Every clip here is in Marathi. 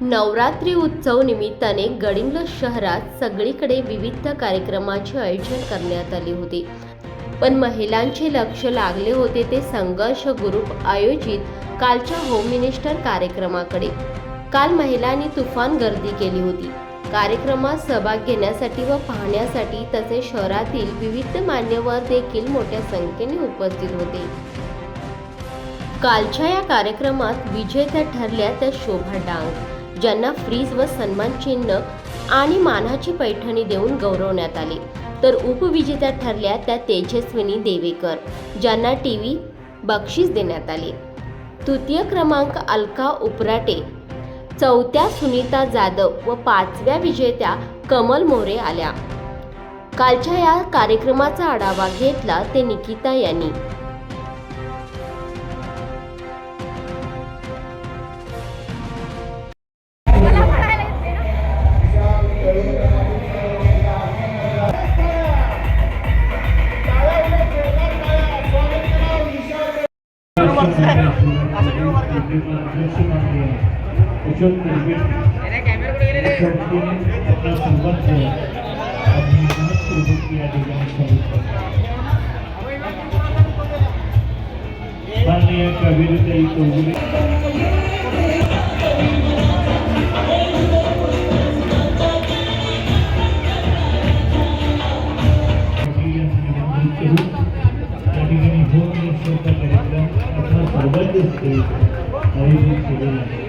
नवरात्री उत्सव निमित्ताने गडिंग्लज शहरात सगळीकडे विविध कार्यक्रमाचे आयोजन करण्यात आले होते. पण महिलांचे लक्ष लागले होते ते संघर्ष ग्रुप आयोजित कालच्या होम मिनिस्टर कार्यक्रमाकडे. काल महिलांनी तुफान गर्दी केली होती. कार्यक्रमात सहभाग घेण्यासाठी व पाहण्यासाठी तसेच शहरातील विविध मान्यवर देखील मोठ्या संख्येने उपस्थित होते. कालच्या या कार्यक्रमात विजेत्या ठरल्या त्या शोभा डांग ज्यांना फ्रीज व सन्मान चिन्ह आणि मानाची पैठणी देऊन गौरवण्यात आले. तर उपविजेत्या ठरल्या त्या तेजस्विनी देवेकर ज्यांना टी व्ही बक्षीस देण्यात आले. तृतीय क्रमांक अलका उपराटे चौथ्या सुनीता जाधव व पाचव्या विजेत्या कमल मोरे आल्या. कालच्या या कार्यक्रमाचा आढावा घेतला ते निकिता यांनी. Banyaya kabir tayo सौभाग्य स्टेज आयोजित केलेला आहे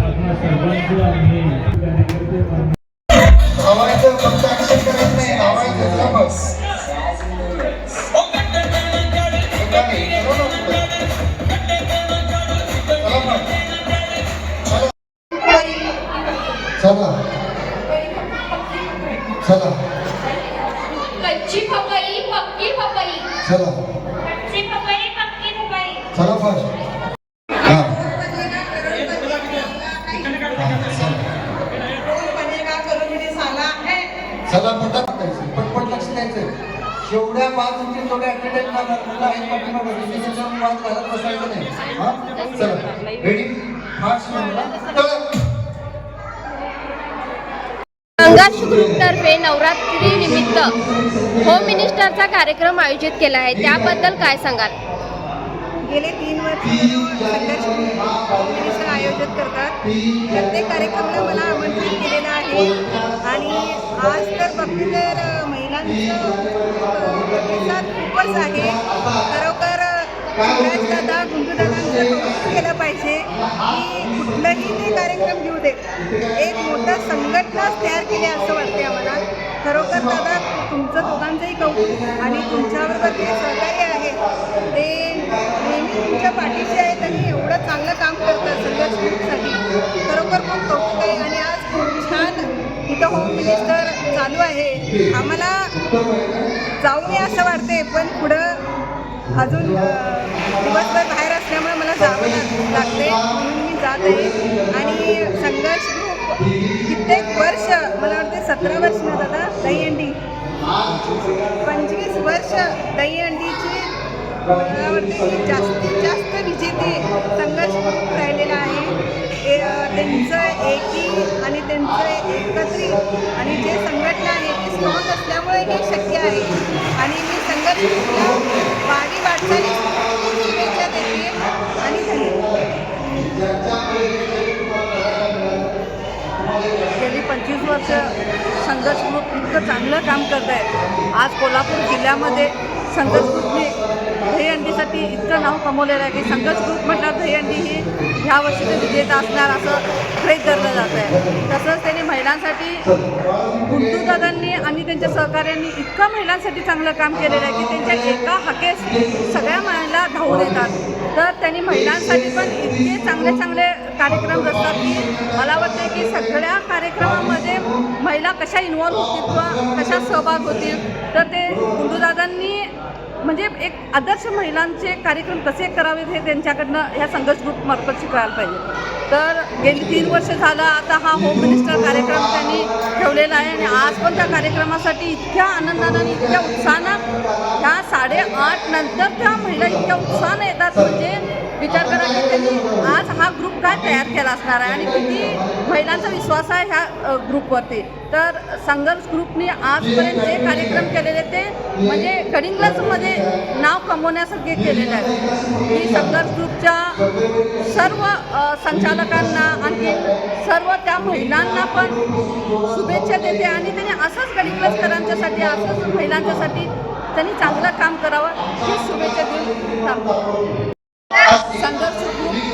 आपला सर्वांचं पपई चला फास्ट हा चला पटा टाकायचं पटपट लक्ष द्यायचं. शेवड्या पाच इंची थोडे ऍटिट्यूड करणार मुलं आहेत पाठीमागं डिसिजन वाद घालत बसायचं नाही. हा? चला. रेडी फास्ट चला. संघर्ष ग्रुपतर्फे नवरात्री निमित्त होम मिनिस्टरचा कार्यक्रम आयोजित केला आहे. त्याबद्दल काय सांगाल? गेले तीन वर्ष संघर्ष आयोजित करतात. प्रत्येक कार्यक्रमाला मला आमंत्रित केलेलं आहे. आणि आज तर बघते तर महिलांचं प्रतिसाद खूपच आहे. खरोखर दादा गुंडूदादांचं कौतुक केलं पाहिजे की कुठलंही ते कार्यक्रम घेऊ देत. एक मोठं संघटनाच तयार केली असं वाटते आम्हाला. खरोखर दादा तुमचं दोघांचंही कौतुक आणि तुमच्याबरोबर जे सहकार्य ते तुमच्या पाठीशी आहेत आणि एवढं चांगलं काम करतात संघर्ष ग्रुपसाठी खरोखर खूप कौतुक आहे. आणि आज खूप छान इथं होम मिनिस्टर चालू आहे. आम्हाला जाऊ नये असं वाटते पण पुढं अजून दिवसभर बाहेर असल्यामुळे मला जावं लागते म्हणून मी जात आहे. आणि संघर्ष ग्रुप कित्येक वर्ष मला वाटते सतरा वर्ष ना दादा दहीहंडी पंचवीस वर्ष दहीहंडीची जास्तीत जास्त विजेते संघर्ष राहिलेला आहे. ए- त्यांचं एकी आणि त्यांचं एकत्रित आणि जे संघटना आहे ती स्ट्रॉंग असल्यामुळे हे शक्य आहे. आणि मी संघटनेला वाढी वाटचाली शुभेच्छा देते आणि गेली पंचवीस वर्ष संघर्ष ग्रुप इतकं चांगलं काम करत आहे आज कोल्हापूर जिल्ह्यामध्ये संघर्ष ग्रुपने दहीहंडीसाठी इतकं नाव कमवलेलं आहे की संघर्ष ग्रुप म्हटलं दहीहंडी ही ह्या वर्षीचं विजेता असणार असं ट्रेक धरलं जात आहे. तसंच त्यांनी महिलांसाठी गुंटूदादांनी आणि त्यांच्या सहकार्यांनी इतकं महिलांसाठी चांगलं काम केलेलं आहे की त्यांच्या एका हाकेस सगळ्या महिला धावून येतात तर त्यांनी महिलांसाठी पण इतके चांगले चांगले कार्यक्रम करतात की मला वाटते की सगळ्या कार्यक्रमामध्ये महिला कशा इन्वॉल्व्ह होतील किंवा कशा सहभाग होतील तर ते गुंडूदादांनी म्हणजे एक आदर्श महिलांचे कार्यक्रम कसे करावेत हे त्यांच्याकडनं ह्या संघर्ष ग्रुपमार्फत शिकायला पाहिजे. तर गेली तीन वर्ष झालं आता हा होम मिनिस्टर कार्यक्रम त्यांनी ठेवलेला आहे आणि आज पण त्या कार्यक्रमासाठी इतक्या आनंदानं आणि इतक्या उत्साहानं ह्या साडेआठ नंतर त्या महिला इतक्या उत्साहानं येतात. म्हणजे विचार करा की त्यांनी आज हा ग्रुप काय तयार केला असणार आहे? आणि किती महिलांचा विश्वास आहे ह्या ग्रुपवरती तर संघर्ष ग्रुपने आजपर्यंत जे कार्यक्रम केलेले ते म्हणजे गडिंग्लजमध्ये नाव कमवण्यासारखे केलेले आहे. मी संघर्ष ग्रुपच्या सर्व संचालकांना आणखी सर्व त्या महिलांना पण शुभेच्छा देते आणि त्यांनी असंच गडिंग्लजकरांच्यासाठी असंच महिलांच्यासाठी त्यांनी चांगलं काम करावं ही शुभेच्छा देऊन थांबतो. संघर्ष ग्रुप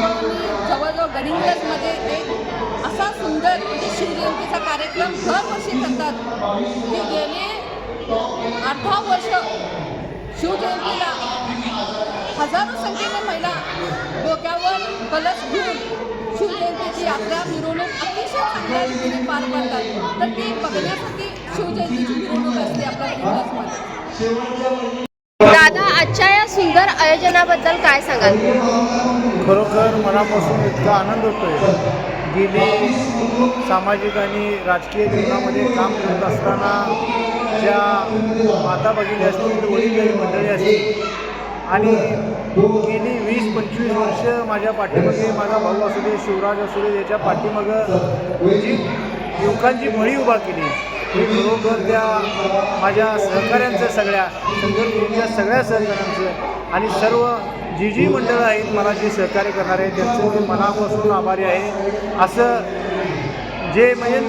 जवळजवळ गडिंग्लजमध्ये एक असा सुंदर म्हणजे शिवजयंतीचा कार्यक्रम दरवर्षी करतात. की गेले अर्धा वर्ष शिवजयंतीला हजारो संख्येने महिला डोक्यावर कलश घेऊन शिवजयंतीची यात्रा मिरवणूक अतिशय चांगल्या रीतीने पार पाडतात. तर ती बघण्यासाठी शिवजयंतीची मिरवणूक असते आपल्या दादा आजच्या या सुंदर आयोजनाबद्दल काय सांगाल? खरोखर मनापासून इतका आनंद होतोय गेले सामाजिक आणि राजकीय जीवनामध्ये काम करत असताना ज्या माता भगिनी असतील वडीलधारी मंडळी असतील आणि गेली वीस पंचवीस वर्ष माझ्या पाठीमागे माझा भाऊ असू दे शिवराज असू दे याच्या पाठीमागं जी युवकांची मळी उभा केली ही खरोखर त्या माझ्या सहकाऱ्यांचं सगळ्या संघटनेच्या सगळ्या सहकाऱ्यांचं. आणि सर्व जी जी मंडळं आहेत मला जे सहकार्य करणारे त्यांचं मी मनापासून आभारी आहे. असं जे म्हणजे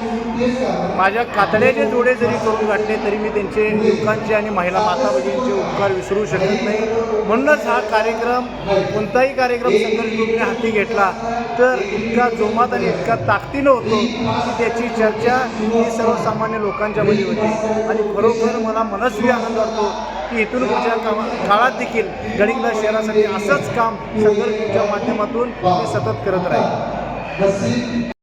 माझ्या कातड्याचे जोडे जरी करून गाठले तरी मी त्यांचे लोकांचे आणि महिला माता भगिनींचे उपकार विसरू शकत नाही. म्हणूनच हा कार्यक्रम कोणताही कार्यक्रम संघर्ष ग्रुपने हाती घेतला तर इतका जोमात आणि इतका ताकदीनं होतो की त्याची चर्चा ही सर्वसामान्य लोकांच्यामध्ये होती. आणि खरोखर मला मनस्वी आनंद वाटतो की इथून पुढच्या कामा काळात देखील गडिंगला शहरासाठी असंच काम संघर्षच्या माध्यमातून मी सतत करत राहील